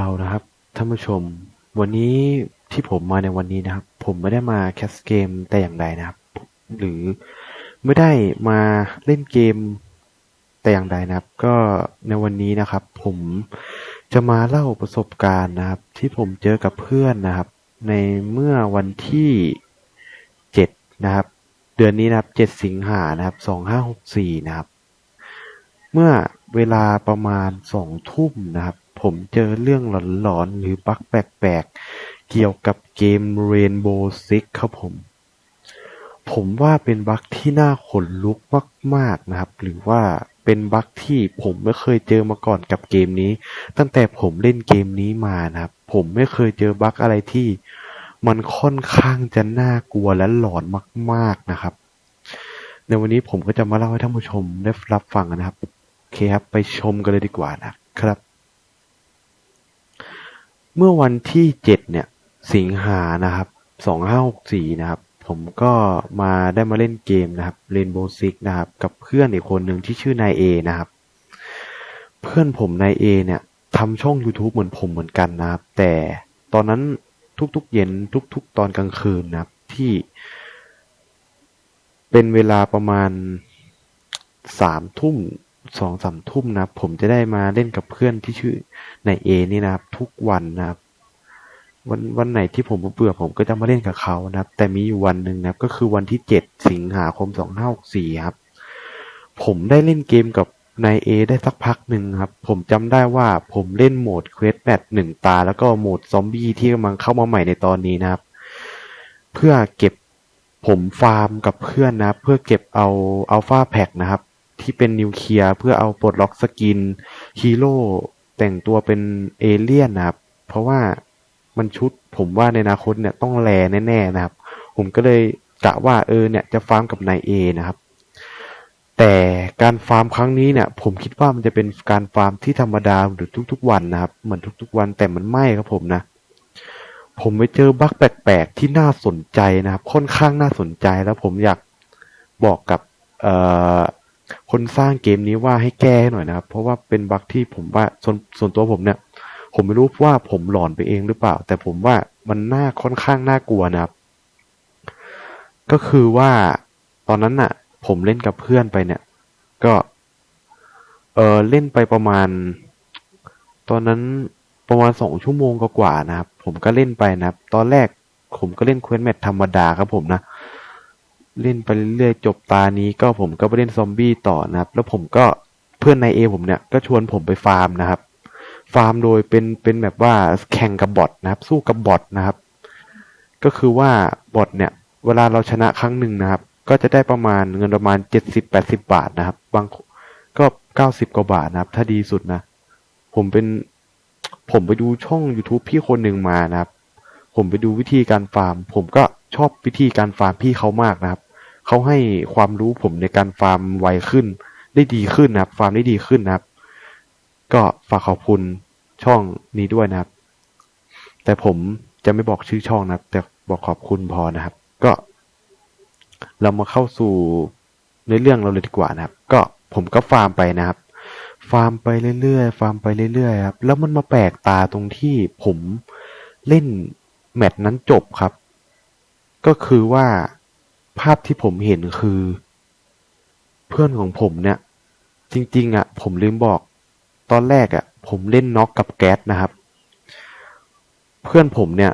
เอานะครับท่านผู้ชม วันนี้ที่ผมมาในวันนี้นะครับ ผมไม่ได้มาแคสเกมแต่อย่างใดนะครับ หรือไม่ได้มาเล่นเกมแต่อย่างใดนะครับ ก็ในวันนี้นะครับ ผมจะมาเล่าประสบการณ์นะครับ ที่ผมเจอกับเพื่อนนะครับ ในเมื่อวันที่เจ็ดนะครับ เดือนนี้นะครับเจ็ดสิงหานะครับสองห้าหกสี่นะครับ เมื่อเวลาประมาณสองทุ่มนะครับ ผมเจอเรื่องหลอนๆ หรือบั๊กแปลกๆ เกี่ยวกับเกม Rainbow Six ครับผม ผมว่าเป็นบั๊กที่น่าขนลุกมากๆนะครับ หรือว่าเป็นบั๊กที่ผมไม่เคยเจอมาก่อนกับเกมนี้ ตั้งแต่ผมเล่นเกมนี้มานะครับ ผมไม่เคยเจอบั๊กอะไรที่มันค่อนข้างจะน่ากลัวและหลอนมาก ๆนะครับ ในวันนี้ผมก็จะมาเล่าให้ท่านผู้ชมได้รับฟังนะครับ โอเคครับ ไปชมกันเลยดีกว่านะครับ เมื่อวันที่เจ็ดเนี่ย สิงหานะครับสองห้าหกสี่นะครับ ผมก็มาได้มาเล่นเกมนะครับ Rainbow Six นะครับ กับเพื่อนอีกคนหนึ่งที่ชื่อนายเอนะครับ เพื่อนผมนายเอเนี่ยทำช่อง YouTube เหมือนผมเหมือนกันนะครับ แต่ตอนนั้นทุกๆเย็นทุก ๆ ตอนกลางคืนนะครับ ที่ เป็นเวลาประมาณสามทุ่ม สองสามทุ่มนะครับ ผมจะได้มาเล่นกับเพื่อนที่ชื่อในเอนี่นะครับ ทุกวันนะครับ วันวันไหนที่ผมเบื่อผมก็จะมาเล่นกับเขานะครับ แต่มีอยู่วันหนึ่งนะครับ ก็คือวันที่เจ็ดสิงหาคมสองห้าหกสี่ครับ ผมได้เล่นเกมกับนายเอได้สักพักหนึ่งครับ ผมจำได้ว่าผมเล่นโหมดเควสแบทหนึ่งตา แล้วก็โหมดซอมบี้ที่กำลังเข้ามาใหม่ในตอนนี้นะครับ เพื่อเก็บผมฟาร์มกับเพื่อนนะเพื่อเก็บเอาอัลฟาแพ็กนะครับ ที่เป็นนิวเคลียร์เพื่อเอาปลดล็อกสกินฮีโร่แต่งตัวเป็นเอเลี่ยนนะครับ เพราะว่ามันชุดผมว่าในอนาคตเนี่ยต้องแลแน่ๆนะครับ ผมก็เลยกะว่าเออเนี่ยจะฟาร์มกับนายเอนะครับ แต่การฟาร์มครั้งนี้เนี่ย ผมคิดว่ามันจะเป็นการฟาร์มที่ธรรมดาหรือทุกๆวันนะครับ เหมือนทุกๆวันแต่มันไม่ครับผมนะผมไปเจอบั๊กแปลกๆที่น่าสนใจนะครับ ค่อนข้างน่าสนใจแล้วผมอยากบอกกับเอ่อ คนสร้างเกมนี้ว่าให้แก้ให้หน่อยนะครับ เพราะว่าเป็นบั๊กที่ผมว่าส่วนส่วนตัวผมเนี่ย ผมไม่รู้ว่าผมหลอนไปเองหรือเปล่า แต่ผมว่ามันน่าค่อนข้างน่ากลัวนะครับ ก็คือว่าตอนนั้นน่ะ ผมเล่นกับเพื่อนไปเนี่ย ก็เออเล่นไปประมาณ ตอนนั้นประมาณสองชั่วโมงกว่าๆนะครับ ผมก็เล่นไปนะครับ ตอนแรกผมก็เล่นเควสแมทธรรมดาครับผมนะ เล่นไปเรื่อยๆจบตานี้ก็ผมก็ไปเล่นซอมบี้ต่อนะครับ แล้วผมก็เพื่อนในเอผมเนี่ยก็ชวนผมไปฟาร์มนะครับ ฟาร์มโดยเป็นเป็นแบบว่าแข่งกับบอทนะครับ สู้กับบอทนะครับ ก็คือว่าบอทเนี่ย เวลาเราชนะครั้งหนึ่งนะครับ ก็จะได้ประมาณเงินประมาณเจ็ดสิบแปดสิบาทนะครับ บางก็เก้าสิบกว่าบาทนะครับ ถ้าดีสุดนะ ผมเป็นผมไปดูช่อง YouTube พี่คนหนึ่งมานะครับ ผมไปดูวิธีการฟาร์ม ผมก็ชอบวิธีการฟาร์มพี่เขามากนะครับ เขาให้ความรู้ผมในการฟาร์มไวขึ้น ได้ดีขึ้นนะครับ ฟาร์มได้ดีขึ้นนะครับ ก็ฝากขอบคุณช่องนี้ด้วยนะครับ แต่ผมจะไม่บอกชื่อช่องนะครับ แต่บอกขอบคุณพอนะครับ ก็ เรามาเข้าสู่ในเรื่องเราเลยดีกว่านะครับ ก็ผมก็ฟาร์มไปนะครับ ฟาร์มไปเรื่อยๆ ฟาร์มไปเรื่อยๆครับ แล้วมันมาแปลกตาตรงที่ผมเล่นแมตช์นั้นจบครับ ก็คือว่า ภาพที่ผมเห็นคือ เพื่อนของผมเนี่ย จริง ๆ อะ ผมลืมบอก ตอนแรกอะ ผมเล่นน็อกกับแก๊สนะครับ เพื่อนผมเนี่ย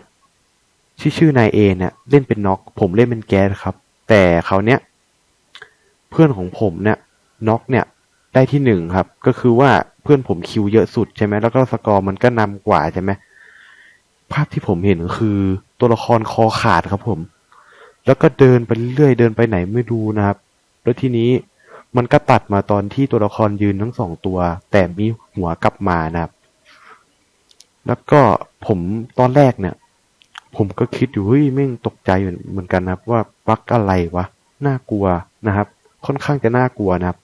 ที่อชื่อนายเอเนี่ยเล่นเป็นน็อก ผมเล่นเป็นแก๊สครับ แต่เขาเนี้ยเพื่อนของผมเนี่ยน็อกเนี่ยได้ที่หนึ่งครับ ก็คือว่าเพื่อนผมคิวเยอะสุดใช่ไหมแล้วก็สกอร์มันก็นำกว่าใช่ไหมภาพที่ผมเห็นคือตัวละครคอขาดครับผม แล้วก็เดินไปเรื่อยเดินไปไหนไม่รู้นะครับ แล้วทีนี้มันก็ตัดมาตอนที่ตัวละครยืนทั้งสองตัว แต่มีหัวกลับมานะครับ แล้วก็ผมตอนแรกเนี่ย ผมก็คิดอยู่เฮ้ยแม่งตกใจเหมือนกันนะครับ ว่าบั๊กอะไรวะน่ากลัวนะครับ ค่อนข้างจะน่ากลัวนะครับ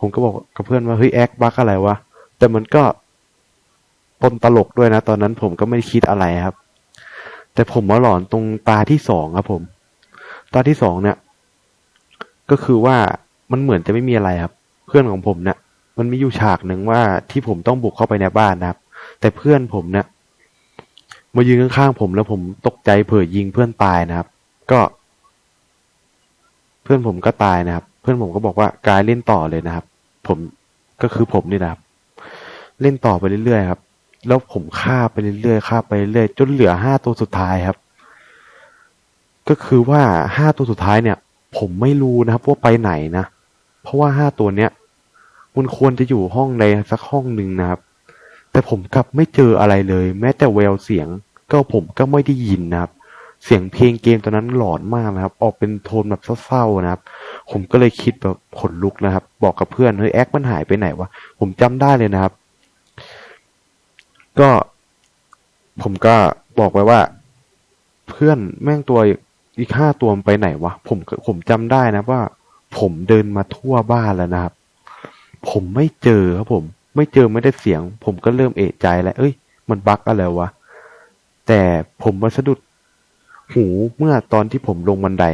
ผมก็บอกกับเพื่อนว่าเฮ้ยแอคบั๊กอะไรวะแต่มันก็ปนตลกด้วยนะ ตอนนั้นผมก็ไม่คิดอะไรครับ แต่ผมมาหลอนตรงตาที่สองครับผม ตาที่สองเนี่ย ก็คือว่ามันเหมือนจะไม่มีอะไรครับ เพื่อนของผมเนี่ยมันมีอยู่ฉากหนึ่งว่าที่ผมต้องบุกเข้าไปในบ้านนะครับ แต่เพื่อนผมเนี่ยมายืนข้างๆผมแล้วผมตกใจเผื่อยิงเพื่อนตายนะครับ ก็ เพื่อนผมก็ตายนะครับ เพื่อนผมก็บอกว่ากายเล่นต่อเลยนะครับ ผมก็คือผมนี่นะครับ เล่นต่อไปเรื่อยๆครับ แล้วผมฆ่าไปเรื่อยๆฆ่าไปเรื่อยๆจนเหลือห้าตัวสุดท้ายครับ ก็คือว่าห้าตัวสุดท้ายเนี่ย ผมไม่รู้นะครับว่าไปไหนนะ เพราะว่าห้าตัวเนี้ยมันควรจะอยู่ห้องใดสักห้องหนึ่งนะครับ แต่ผมกลับไม่เจออะไรเลย แม้แต่แววเสียงก็ผมก็ไม่ได้ยินนะครับ เสียงเพลงเกมตอนนั้นหลอนมากนะครับ ออกเป็นโทนแบบเศร้าๆนะครับ ผมก็เลยคิดแบบขนลุกนะครับ บอกกับเพื่อนเฮ้ยแอคมันหายไปไหนวะผมจำได้เลยนะครับ ก็ ผมก็บอกไปว่า เพื่อนแม่งตัว อีกห้าตัวมันไปไหนวะ ผมผมจำได้นะว่า ผมเดินมาทั่วบ้านแล้วนะครับ ผมไม่เจอครับผม ไม่เจอไม่ได้เสียง ผมก็เริ่มเอะใจแล้ว เอ้ย มันบั๊กอะไรวะ แต่ผมมาสะดุดหูเมื่อตอนที่ผมลงบันได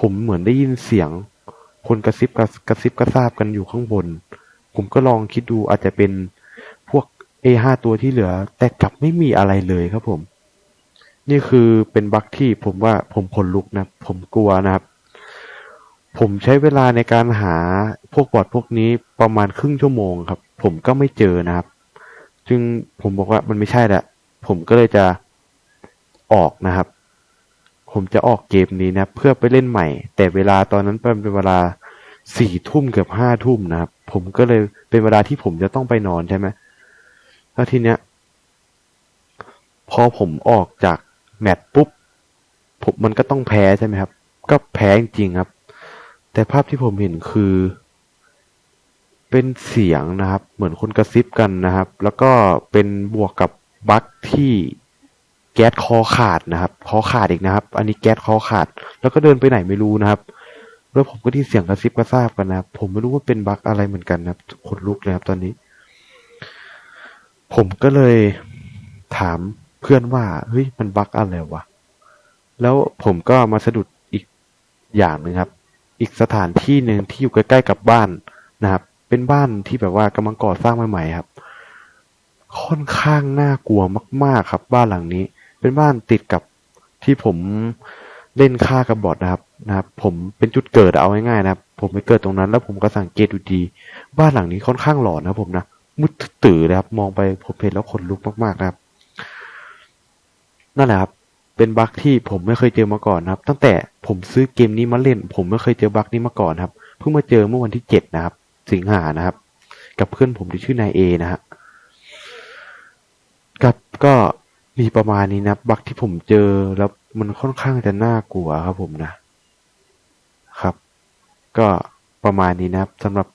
ผมเหมือนได้ยินเสียง คนกระซิบกระกระซิบกระซาบกันอยู่ข้างบน ผมก็ลองคิดดูอาจจะเป็นพวกเอห้าตัวที่เหลือ แต่กลับไม่มีอะไรเลยครับผม นี่คือเป็นบั๊กที่ผมว่าผมขนลุกนะ ผมกลัวนะครับ ผมใช้เวลาในการหาพวกบอทพวกนี้ประมาณครึ่งชั่วโมงครับ ผมก็ไม่เจอนะครับ จึงผมบอกว่ามันไม่ใช่แหละ ผมก็เลยจะออกนะครับ ผมจะออกเกมนี้นะเพื่อไปเล่นใหม่ แต่เวลาตอนนั้นเป็นเวลาสี่ทุ่มเกือบห้าทุ่มนะครับ ผมก็เลยเป็นเวลาที่ผมจะต้องไปนอนใช่ไหมแล้วทีเนี้ย พอผมออกจาก แมตช์ปุ๊บผมมันก็ต้องแพ้ใช่ไหมครับ ก็แพ้จริงๆครับ แต่ภาพที่ผมเห็นคือ เป็นเสียงนะครับ เหมือนคนกระซิบกันนะครับ แล้วก็เป็นบวกกับบั๊กที่แก๊สคอขาดนะครับ คอขาดอีกนะครับ อันนี้แก๊สคอขาด แล้วก็เดินไปไหนไม่รู้นะครับ แล้วผมก็ได้เสียงกระซิบกระซาบกันนะครับ ผมไม่รู้ว่าเป็นบั๊กอะไรเหมือนกันนะครับขนลุกเลยครับตอนนี้ ผมก็เลยถาม เพื่อนว่าเฮ้ยมันบั๊กอะไรวะ แล้วผมก็มาสะดุดอีกอย่างหนึ่งครับ อีกสถานที่หนึ่งที่อยู่ใกล้ๆกับบ้านนะครับ เป็นบ้านที่แบบว่ากำลังก่อสร้างใหม่ๆครับ ค่อนข้างน่ากลัวมาก ๆครับ บ้านหลังนี้ เป็นบ้านติดกับที่ผมเล่นฆ่ากับบอทนะครับนะครับ ผมเป็นจุดเกิดเอาง่ายๆนะครับ ผมไปเกิดตรงนั้น แล้วผมก็สังเกตดูดี บ้านหลังนี้ค่อนข้างหลอนนะผมนะมืดตื่นเลยครับ มองไปผมเห็นแล้วขนลุกมากๆนะครับ นั่นแหละครับ เป็นบั๊กที่ผมไม่เคยเจอมาก่อนนะครับ ตั้งแต่ผมซื้อเกมนี้มาเล่น ผมไม่เคยเจอบั๊กนี้มาก่อนครับ เพิ่งมาเจอเมื่อวันที่เจ็ดนะครับ สิงหานะครับ กับเพื่อนผมที่ชื่อนายเอนะฮะกับก็มีประมาณนี้นะบั๊กที่ผมเจอแล้วมันค่อนข้างจะน่ากลัวครับผมนะ ครับ ก็ประมาณนี้นะครับสำหรับ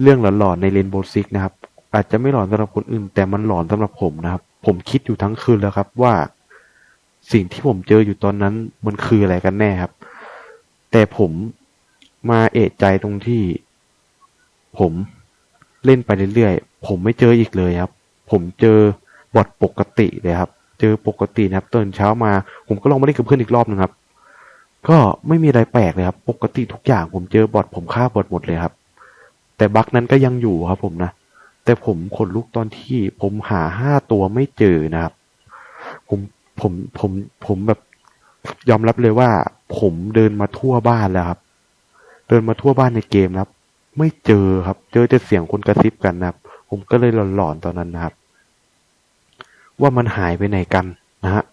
เรื่องหลอนๆในเรนโบว์ซิกนะครับ อาจจะไม่หลอนสำหรับคนอื่น แต่มันหลอนสำหรับผมนะครับ ผมคิดอยู่ทั้งคืนแล้วครับว่าสิ่งที่ผมเจออยู่ตอนนั้นมันคืออะไรกันแน่ครับ แต่ผมมาเอะใจตรงที่ ผมเล่นไปเรื่อยๆ ผมไม่เจออีกเลยครับ ผมเจอบอทปกติเลยครับ เจอปกตินะครับตื่นเช้ามา ผมก็ลองมาเล่นกับเพื่อนอีกรอบหนึงครับ ก็ไม่มีอะไรแปลกเลยครับ ปกติทุกอย่างผมเจอบอทผมฆ่าบอทหมดเลยครับ แต่บั๊กนั้นก็ยังอยู่ครับผมนะ แต่ผมขนลุกตอนที่ผมหาห้าตัวไม่เจอนะครับ ผมผมผมผมแบบยอมรับเลยว่า ผมเดินมาทั่วบ้านแล้วครับ เดินมาทั่วบ้านในเกมนะครับ ไม่เจอครับ เจอแต่เสียงคนกระซิบกันนะครับ ผมก็เลยหลอนๆตอนนั้นนะครับ ว่ามันหายไปไหนกันนะฮะ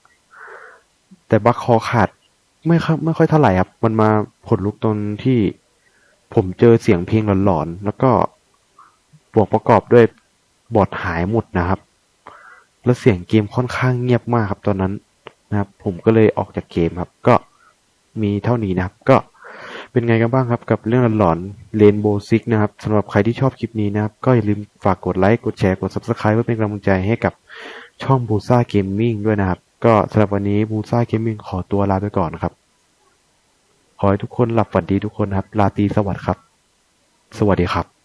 แต่บัคคอขาดไม่ค่อยไม่ค่อยเท่าไหร่ครับ มันมาผลลุกตอนที่ผมเจอเสียงเพลงหลอนๆแล้วก็ บวกประกอบด้วยบอดหายหมดนะครับ แล้วเสียงเกมค่อนข้างเงียบมากครับตอนนั้นนะครับ ผมก็เลยออกจากเกมครับ ก็มีเท่านี้นะครับ ก็เป็นไงกันบ้างครับกับเรื่องหลอนๆ Rainbow Six นะครับสำหรับใครที่ชอบคลิปนี้นะครับ ก็อย่าลืมฝากกดไลค์กดแชร์กด Subscribe เพื่อเป็นกำลังใจให้กับช่องบูซ่าเกมมิ่งด้วยนะครับ ก็สำหรับวันนี้บูซ่าเกมมิ่งขอตัวลาไปก่อนครับ ขอให้ทุกคนหลับฝันดีทุกคนครับลาตรีสวัสดิ์ครับ สวัสดีครับ